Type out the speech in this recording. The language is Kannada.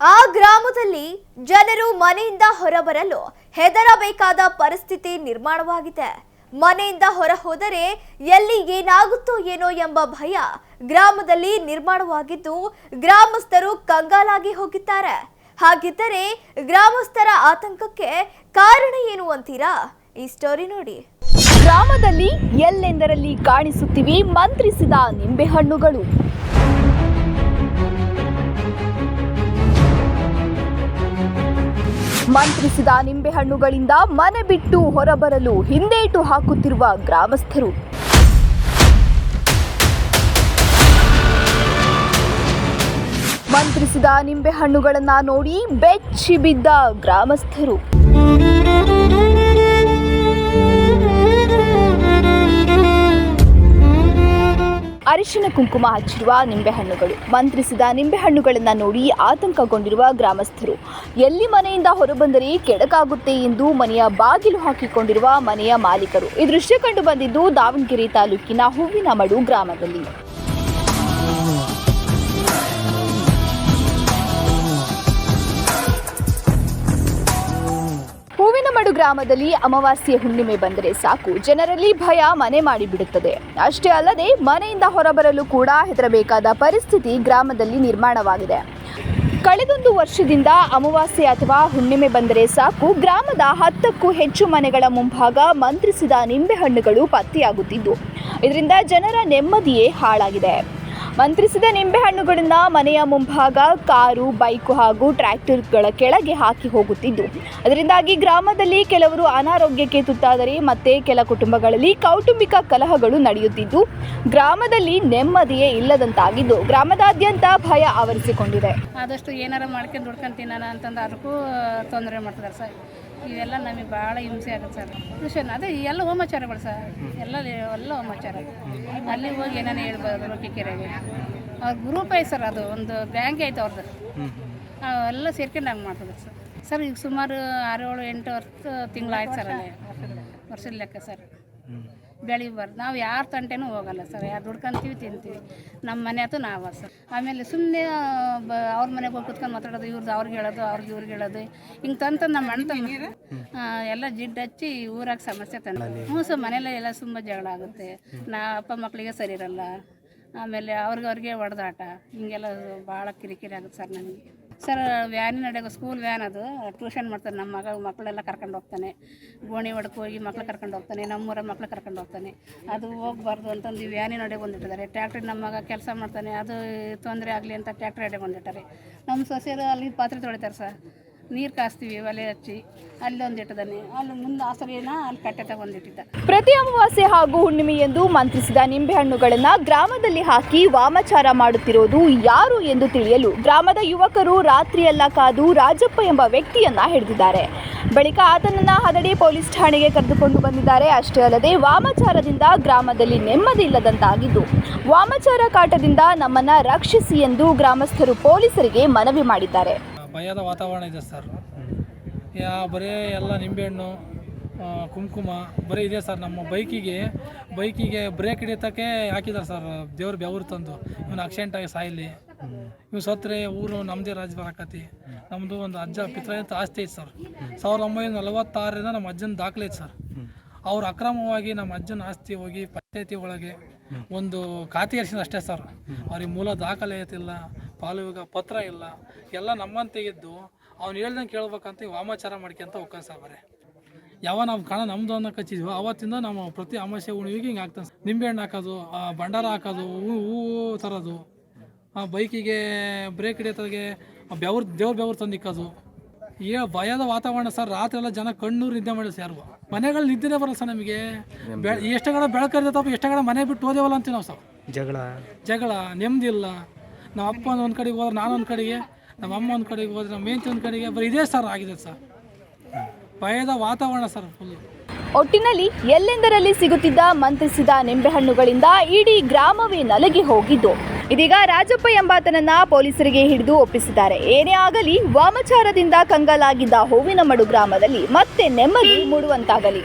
ಆ ಗ್ರಾಮದಲ್ಲಿ ಜನರು ಮನೆಯಿಂದ ಹೊರಬರಲು ಹೆದರಬೇಕಾದ ಪರಿಸ್ಥಿತಿ ನಿರ್ಮಾಣವಾಗಿದೆ. ಮನೆಯಿಂದ ಹೊರ ಹೋದರೆ ಎಲ್ಲಿ ಏನಾಗುತ್ತೋ ಏನೋ ಎಂಬ ಭಯ ಗ್ರಾಮದಲ್ಲಿ ನಿರ್ಮಾಣವಾಗಿದ್ದು ಗ್ರಾಮಸ್ಥರು ಕಂಗಾಲಾಗಿ ಹೋಗಿದ್ದಾರೆ. ಹಾಗಿದ್ದರೆ ಗ್ರಾಮಸ್ಥರ ಆತಂಕಕ್ಕೆ ಕಾರಣ ಏನು ಅಂತೀರಾ? ಈ ಸ್ಟೋರಿ ನೋಡಿ. ಗ್ರಾಮದಲ್ಲಿ ಎಲ್ಲೆಂದರಲ್ಲಿ ಕಾಣಿಸುತ್ತಿವೆ ಮಂತ್ರಿಸಿದ ನಿಂಬೆಹಣ್ಣುಗಳು. ಮಂತ್ರಿಸಿದ ನಿಂಬೆಹಣ್ಣುಗಳಿಂದ ಮನೆ ಬಿಟ್ಟು ಹೊರಬರಲು ಹಿಂದೇಟು ಹಾಕುತ್ತಿರುವ ಗ್ರಾಮಸ್ಥರು. ಮಂತ್ರಿಸಿದ ನಿಂಬೆಹಣ್ಣುಗಳನ್ನು ನೋಡಿ ಬೆಚ್ಚಿ ಬಿದ್ದ ಗ್ರಾಮಸ್ಥರು. ಅರಿಶಿನ ಕುಂಕುಮ ಹಚ್ಚಿರುವ ನಿಂಬೆಹಣ್ಣುಗಳು. ಮಂತ್ರಿಸಿದ ನಿಂಬೆಹಣ್ಣುಗಳನ್ನು ನೋಡಿ ಆತಂಕಗೊಂಡಿರುವ ಗ್ರಾಮಸ್ಥರು. ಎಲ್ಲಿ ಮನೆಯಿಂದ ಹೊರಬಂದರೆ ಕೆಡಕಾಗುತ್ತೆ ಎಂದು ಮನೆಯ ಬಾಗಿಲು ಹಾಕಿಕೊಂಡಿರುವ ಮನೆಯ ಮಾಲೀಕರು. ಈ ದೃಶ್ಯ ಕಂಡು ಬಂದಿದ್ದು ದಾವಣಗೆರೆ ತಾಲೂಕಿನ ಹೂವಿನಮಡು ಗ್ರಾಮದಲ್ಲಿ. ಗ್ರಾಮದಲ್ಲಿ ಅಮಾವಾಸ್ಯೆ ಹುಣ್ಣಿಮೆ ಬಂದರೆ ಸಾಕು. ಜನರಲ್ಲಿ ಭಯ ಮನೆ ಮಾಡಿಬಿಡುತ್ತದೆ. ಅಷ್ಟೇ ಅಲ್ಲದೆ ಮನೆಯಿಂದ ಹೊರಬರಲು ಕೂಡ ಹೆದರಬೇಕಾದ ಪರಿಸ್ಥಿತಿ ಗ್ರಾಮದಲ್ಲಿ ನಿರ್ಮಾಣವಾಗಿದೆ. ಕಳೆದೊಂದು ವರ್ಷದಿಂದ ಅಮಾವಾಸ್ಯೆ ಅಥವಾ ಹುಣ್ಣಿಮೆ ಬಂದರೆ ಸಾಕು. ಗ್ರಾಮದ ಹತ್ತಕ್ಕೂ ಹೆಚ್ಚು ಮನೆಗಳ ಮುಂಭಾಗ ಮಂತ್ರಿಸಿದ ನಿಂಬೆಹಣ್ಣುಗಳು ಪತ್ತೆಯಾಗುತ್ತಿದ್ದು, ಇದರಿಂದ ಜನರ ನೆಮ್ಮದಿಯೇ ಹಾಳಾಗಿದೆ. ಮಂತ್ರಿಸಿದ ನಿಂಬೆಹಣ್ಣುಗಳನ್ನ ಮನೆಯ ಮುಂಭಾಗ ಕಾರು, ಬೈಕು ಹಾಗೂ ಟ್ರ್ಯಾಕ್ಟರ್ಗಳ ಕೆಳಗೆ ಹಾಕಿ ಹೋಗುತ್ತಿದ್ದು. ಅದರಿಂದಾಗಿ ಗ್ರಾಮದಲ್ಲಿ ಕೆಲವರು ಅನಾರೋಗ್ಯಕ್ಕೆ ತುತ್ತಾದರೆ ಮತ್ತೆ ಕೆಲ ಕುಟುಂಬಗಳಲ್ಲಿ ಕೌಟುಂಬಿಕ ಕಲಹಗಳು ನಡೆಯುತ್ತಿದ್ದು, ಗ್ರಾಮದಲ್ಲಿ ನೆಮ್ಮದಿಯೇ ಇಲ್ಲದಂತಾಗಿದ್ದು ಗ್ರಾಮದಾದ್ಯಂತ ಭಯ ಆವರಿಸಿಕೊಂಡಿದೆ. ಆದಷ್ಟು ಏನಾರ ಮಾಡ್ಕೊಂಡು ದುಡ್ಕೊಂಡು ತಿನ್ನೋಣ ಅಂತಂದು ಅದಕ್ಕೂ ತೊಂದರೆ ಮಾಡ್ತಿದ್ದಾರೆ ಸರ್. ಇವೆಲ್ಲ ನಮಗೆ ಭಾಳ ಹಿಂಸೆ ಆಗುತ್ತೆ ಸರ್. ಟ್ಯೂಷನ್ ಅದೇ ಎಲ್ಲ ಹೋಮಾಚಾರಗಳು ಸರ್. ಎಲ್ಲ ಎಲ್ಲ ಹೋಮಾಚಾರ. ಅಲ್ಲಿ ಹೋಗಿ ಏನಾನ ಹೇಳ್ಬೋದು ರೊಕ್ಕಿಕೆರೆಗೆ ಅವ್ರ ಗ್ರೂಪ್ ಐತೆ ಸರ್ ಅದು, ಒಂದು ಬ್ಯಾಂಕ್ ಐತೆ ಅವ್ರದ್ದು ಎಲ್ಲ ಸೇರ್ಕೊಂಡು ಹಂಗೆ ಮಾಡ್ತದೆ ಸರ್. ಸರ್, ಈಗ ಸುಮಾರು ಆರು ಏಳು, ಎಂಟು ವರ್ಷ ತಿಂಗಳಾಯ್ತು ಸರ್ ಅಲ್ಲಿ. ವರ್ಷದ ಲೆಕ್ಕ ಸರ್. ಬೆಳಿಬಾರ್ದು. ನಾವು ಯಾರ ತಂಟೆನೂ ಹೋಗಲ್ಲ ಸರ್. ಯಾರು ದುಡ್ಕೊಂತೀವಿ ತಿಂತೀವಿ. ನಮ್ಮ ಮನೆ ಅಥವಾ ನಾವು ಸರ್. ಆಮೇಲೆ ಸುಮ್ಮನೆ ಅವ್ರ ಮನೆಗೆ ಹೋಗಿ ಕುತ್ಕೊಂಡು ಮಾತಾಡೋದು ಇವ್ರದ್ದು ಅವ್ರಿಗೆ ಹೇಳೋದು ಅವ್ರಿಗೆ ಇವ್ರಿಗೆ ಹೇಳೋದು. ಹಿಂಗೆ ತಂತ ನಮ್ಮ ಅಣ್ಣ ತಂಗಿ ಎಲ್ಲ ಜಿಡ್ಡು ಹಚ್ಚಿ ಊರಾಗ ಸಮಸ್ಯೆ ತಂದು ಹ್ಞೂ ಸರ್ ಮನೆಯಲ್ಲೇ ಎಲ್ಲ ತುಂಬ ಜಗಳ ಆಗುತ್ತೆ. ನಾ ಅಪ್ಪ ಮಕ್ಕಳಿಗೆ ಸರಿ ಇರಲ್ಲ. ಆಮೇಲೆ ಅವ್ರಿಗೆ ಅವ್ರಿಗೆ ಹೊಡೆದಾಟ. ಹಿಂಗೆಲ್ಲ ಭಾಳ ಕಿರಿಕಿರಿ ಆಗುತ್ತೆ ಸರ್ ನನಗೆ ಸರ್ ವ್ಯಾನಿನ ನಡೆಯೋ ಸ್ಕೂಲ್ ವ್ಯಾನ್ ಅದು. ಟ್ಯೂಷನ್ ಮಾಡ್ತಾರೆ ನಮ್ಮ ಮಗ, ಮಕ್ಕಳೆಲ್ಲ ಕರ್ಕೊಂಡು ಹೋಗ್ತಾನೆ. ಗೋಣಿ ಹೊಡಕ್ಕೆ ಹೋಗಿ ಮಕ್ಳು ಕರ್ಕೊಂಡು ಹೋಗ್ತಾನೆ, ನಮ್ಮೂರ ಮಕ್ಳು ಕರ್ಕೊಂಡು ಹೋಗ್ತಾನೆ. ಅದು ಹೋಗ್ಬಾರ್ದು ಅಂತಂದು ಈ ವ್ಯಾನಿನ ಅಡೆ ಬಂದಿಟ್ಟಿದ್ದಾರೆ. ಟ್ಯಾಕ್ಟ್ರಿ ನಮ್ಮ ಮಗ ಕೆಲಸ ಮಾಡ್ತಾನೆ. ಅದು ತೊಂದರೆ ಆಗಲಿ ಅಂತ ಟ್ಯಾಕ್ಟ್ರಿ ಅಡೆ ಬಂದಿಟ್ಟಾರೆ. ನಮ್ಮ ಸೊಸೆಯರು ಅಲ್ಲಿ ಪಾತ್ರೆ ತೊಳಿತಾರೆ ಸರ್. ನೀರು ಕಾಸ್ತೀವಿ ಒಲೆ ಹಚ್ಚಿ ಅಲ್ಲಿ ಒಂದು ಇಟ್ಟಿದ್ದಾನೆ ಅಲ್ಲಿ ಮುಂದೆ ಆಸರೇನ ಅಲ್ಲಿ ಕಟ್ಟೆ ತಗೊಂಡಿಟ್ಟಿದ್ದ ಪ್ರತಿ ಅಮಾವಾಸ್ಯೆ ಹಾಗೂ ಹುಣ್ಣಿಮೆಯಂದು ಮಂತ್ರಿಸಿದ ನಿಂಬೆಹಣ್ಣುಗಳನ್ನ ಗ್ರಾಮದಲ್ಲಿ ಹಾಕಿ ವಾಮಚಾರ ಮಾಡುತ್ತಿರೋದು ಯಾರು ಎಂದು ತಿಳಿಯಲು ಗ್ರಾಮದ ಯುವಕರು ರಾತ್ರಿಯೆಲ್ಲ ಕಾದು ರಾಜಪ್ಪ ಎಂಬ ವ್ಯಕ್ತಿಯನ್ನ ಹಿಡಿದಿದ್ದಾರೆ. ಬಳಿಕ ಆತನನ್ನ ಹದಡಿ ಪೊಲೀಸ್ ಠಾಣೆಗೆ ಕರೆದುಕೊಂಡು ಬಂದಿದ್ದಾರೆ. ಅಷ್ಟೇ ಅಲ್ಲದೆ ವಾಮಚಾರದಿಂದ ಗ್ರಾಮದಲ್ಲಿ ನೆಮ್ಮದಿ ಇಲ್ಲದಂತಾಗಿದ್ದು, ವಾಮಚಾರ ಕಾಟದಿಂದ ನಮ್ಮನ್ನ ರಕ್ಷಿಸಿ ಎಂದು ಗ್ರಾಮಸ್ಥರು ಪೊಲೀಸರಿಗೆ ಮನವಿ ಮಾಡಿದ್ದಾರೆ. ಭಯದ ವಾತಾವರಣ ಇದೆ ಸರ್. ಯಾ ಬರೀ ಎಲ್ಲ ನಿಂಬೆಹಣ್ಣು ಕುಂಕುಮ ಬರೀ ಇದೆ ಸರ್ ನಮ್ಮ ಬೈಕಿಗೆ ಬೈಕಿಗೆ ಬ್ರೇಕ್ ಹಿಡಿಯೋತಕ್ಕೆ ಹಾಕಿದ್ದಾರೆ ಸರ್ ದೇವ್ರ ಬೆವರು ತಂದು. ಇವನು ಆಕ್ಸಿಡೆಂಟಾಗಿ ಸಾಯಿಲಿ. ಇವ್ನು ಸತ್ತರೆ ಊರು ನಮ್ಮದೇ ರಾಜ್ಯ ಬರಾಕತಿ ನಮ್ಮದು ಒಂದು ಅಜ್ಜ ಪಿತ್ರ ಅಂತ ಆಸ್ತಿ ಐತೆ ಸರ್. ಸಾವಿರದ ಒಂಬೈನೂರ ನಲವತ್ತಾರರಿಂದ ನಮ್ಮ ಅಜ್ಜನ ದಾಖಲೆ ಐತೆ ಸರ್. ಅವ್ರು ಅಕ್ರಮವಾಗಿ ನಮ್ಮ ಅಜ್ಜನ ಆಸ್ತಿ ಹೋಗಿ ಪಂಚಾಯತಿ ಒಳಗೆ ಒಂದು ಖಾತೆ ಹರಿಸಿದ ಅಷ್ಟೇ ಸರ್. ಅವ್ರಿಗೆ ಮೂಲ ದಾಖಲೆ ಐತಿಲ್ಲ. ಪಾಲುವಿಗ ಪತ್ರ ಇಲ್ಲ ಎಲ್ಲ ನಮ್ಮಂತೆಗಿದ್ದು ಅವ್ನು ಹೇಳ್ದಂಗೆ ಕೇಳ್ಬೇಕಂತ ವಾಮಾಚಾರ ಮಾಡ್ಕೊಂತ ಹೋಗ್ತಾನೆ ಸರ್ ಬರೀ. ಯಾವ ನಾವು ಕಣ ನಮ್ದು ಅನ್ನೋ ಕಚ್ಚಿದ್ವಿ ಅವತ್ತಿಂದ ನಾವು ಪ್ರತಿ ಅಮಾಸೆ ಉಣಿವಿಗೆ ಹಿಂಗೆ ಆಗ್ತಾನೆ ನಿಂಬೆ ಹಣ್ಣು ಹಾಕೋದು ಆ, ಭಂಡಾರ ಹಾಕೋದು ಹೂ ಹೂವು ತರೋದು ಆ ಬೈಕಿಗೆ ಬ್ರೇಕ್ ಹಿಡಿಯೋತಾಗೆ ಬೆವ್ರ ದೇವ್ರ ಬೆವ್ರು ತಂದಿಕ್ಕೋದು ಏ ಭಯದ ವಾತಾವರಣ ಸರ್ ರಾತ್ರಿ ಎಲ್ಲ ಜನ ಕಣ್ಣೂರು ನಿದ್ದೆ ಮಾಡಿ ಸರ್ ಮನೆಗಳು ನಿದ್ದೆನೇ ಬರಲ್ಲ ಸರ್ ನಮಗೆ. ಬೆ ಎಷ್ಟು ಕಡೆ ಬೆಳಕರಿದಪ್ಪ ಎಷ್ಟು ಕಡೆ ಮನೆ ಬಿಟ್ಟು ಹೋದೇವಲ್ಲ ಅಂತೀವಿ ನಾವು ಸರ್. ಜಗಳ. ಜಗಳ ನೆಮ್ಮದಿ ಇಲ್ಲ. ನಮ್ಮ ಅಪ್ಪ ಒಂದು ಕಡೆಗೆ ಹೋದ್ರೆ ನಾನು ಒಂದು ಕಡೆಗೆ, ನಮ್ಮ ಅಮ್ಮ ಒಂದು ಕಡೆಗೆ ಹೋದ್ರೆ ನಮ್ಮ ಮೇಂತಿ ಒಂದು ಕಡೆಗೆ, ಬರೀ ಇದೇ ಸರ್ ಆಗಿದೆ ಸರ್ ಭಯದ ವಾತಾವರಣ ಸರ್ ಫುಲ್ಲು ಒಟ್ಟಿನಲ್ಲಿ ಎಲ್ಲೆಂದರಲ್ಲಿ ಸಿಗುತ್ತಿದ್ದ ಮಂತ್ರಿಸಿದ ನಿಂಬೆಹಣ್ಣುಗಳಿಂದ ಇಡೀ ಗ್ರಾಮವೇ ನಲಗಿ ಹೋಗಿದ್ದು. ಇದೀಗ ರಾಜಪ್ಪ ಎಂಬಾತನನ್ನ ಪೊಲೀಸರಿಗೆ ಹಿಡಿದು ಒಪ್ಪಿಸಿದ್ದಾರೆ. ಏನೇ ಆಗಲಿ, ವಾಮಚಾರದಿಂದ ಕಂಗಾಲಾಗಿದ್ದ ಹೂವಿನಮಡು ಗ್ರಾಮದಲ್ಲಿ ಮತ್ತೆ ನೆಮ್ಮದಿ ಮೂಡುವಂತಾಗಲಿ.